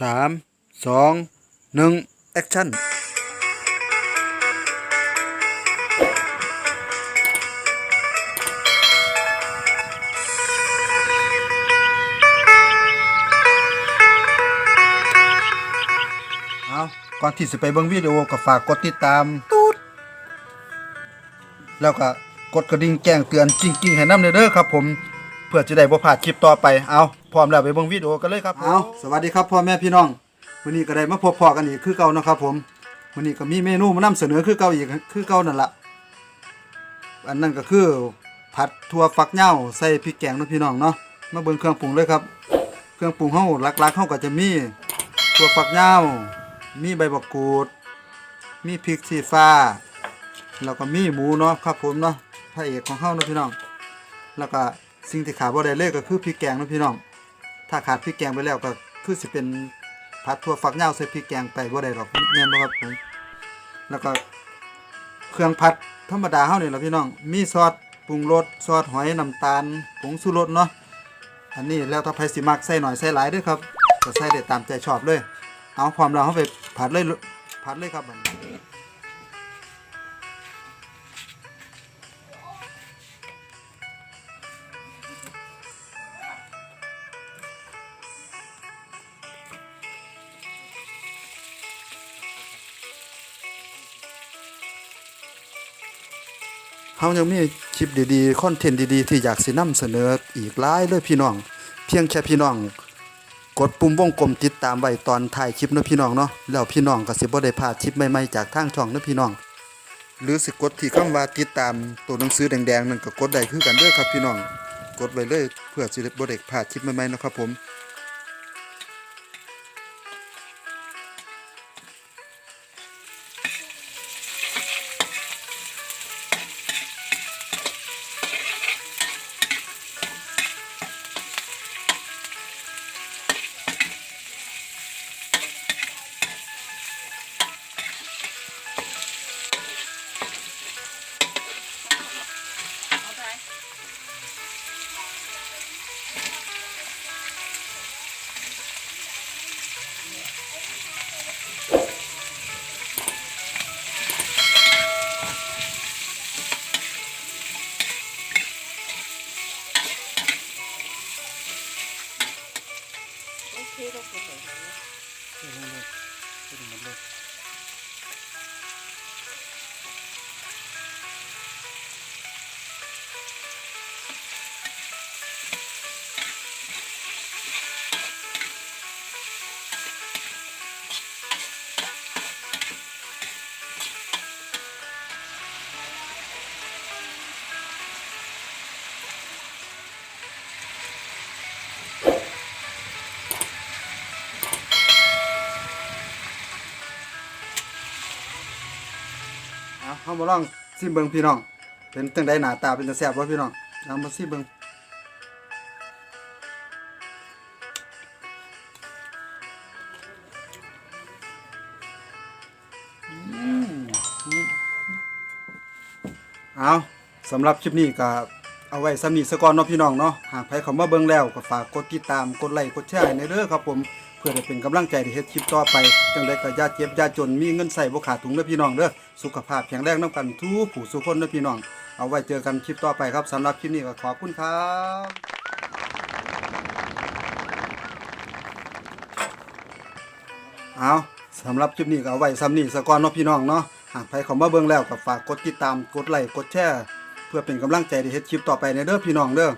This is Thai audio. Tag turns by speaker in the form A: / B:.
A: สามสองหนึ่งแอคชั่นเอาก่อนที่จะไปเบิ่งวิดีโอก็ฝากกดติดตามตูดแล้วก็กดกระดิ่งแจ้งเตือนจริงๆให้นำเด้อครับผม เพื่อจะได้บ่พลาดคลิปต่อไปเอาพร้อมแล้วไปเบิ่งวิดีโอกันเลยครับเอาสวัสดีครับพ่อแม่พี่น้องวันนี้ก็ได้มาพบพอกันอีกคือเก่านะครับผมวันนี้ก็มีเมนูมานำเสนอคือเก่าอีกคือเก่านั่นละอันนั้นก็คือผัดถั่วฝักเหย้าใส่พริกแกงเนาะพี่น้องเนาะมาเบิ่งเครื่องปรุงเลยครับ เครื่องปรุงเฮาหลักๆเฮาก็จะมีถั่วฝักเหย้ามีใบบักกูด มีพริกชี้ฟ้า แล้วก็มีหมูเนาะครับผมเนาะพระเอกของเฮาเนาะพี่น้อง แล้วก็ สิ่งที่ขาดบ่ได้เลยก็คือพริกแกงนะพี่น้อง ถ้าขาดพริกแกงไปแล้วก็คือสิเป็นผัดถั่วฝักยาวใส่พริกแกงไปบ่ได้หรอกแม่นบ่ครับผมแล้วก็เครื่องผัดธรรมดาเฮานี่แหละพี่น้อง มีซอสปรุงรสซอสหอยน้ำตาลผงชูรสเนาะ อันนี้แล้วถ้าไผสิมักใส่หน่อยใส่หลายด้วยครับก็ใส่ได้ตามใจชอบเลย เอาความเราเข้าไปผัดเลยผัดเลยครับบัน เฮายังมีคลิปดีๆคอนเทนต์ดีๆ ที่อยากสินำเสนออีกหลายเลยพี่น้อง เพียงแค่พี่น้อง กดปุ่มวงกลมติดตามไว้ตอนถ่ายคลิปเนาะพี่น้องเนาะแล้วพี่น้องก็สิบ่ได้พลาดคลิปใหม่ๆจากทางช่องเนาะพี่น้อง หรือสิกดที่คำว่าติดตามตัวหนังสือแดงๆนั่นก็กดได้คือกันเด้อครับพี่น้อง กดไว้เลยเพื่อสิบ่ได้พลาดคลิปใหม่ๆนะครับผม Thank you. เอาเขามาลองซิมเบิงพี่น้อง เป็นตั้งไดหน้าตาเป็นจะแซ่บวะพี่น้องเอามาซิมเบิงอืมเอาสำหรับคลิปนี้ก็ เอาไว้สำนีสกอนเนาะพี่น้องเนาะหากใครเข้ามาเบิ่งแล้วก็ฝากกดติดตามกดไลค์กดแชร์ในเด้อครับผมเพื่อจะเป็นกำลังใจที่เฮ็ดคลิปต่อไปจังไดก็อย่าเจ็บอย่าจนมีเงินใส่บ่ขาดถุงเด้อพี่น้องเด้อสุขภาพแข็งแรงนํกันทุกผู้ทุกคนเด้อพี่น้อง เอาไว้เจอกันคลิปต่อไปครับสำหรับคลิปนี้ก็ขอบคุณครับเอาสำหรับคลิปนี้ก็เอาไว้ซ้ำนีสกอนเนาะพี่น้องเนาะหากใครเข้ามาเบิ่งแล้วก็ฝากกดติดตามกดไลค์กดแชร์ เพื่อเป็นกำลังใจที่เฮ็ดคลิปต่อไปในเด้อพี่น้องเด้อ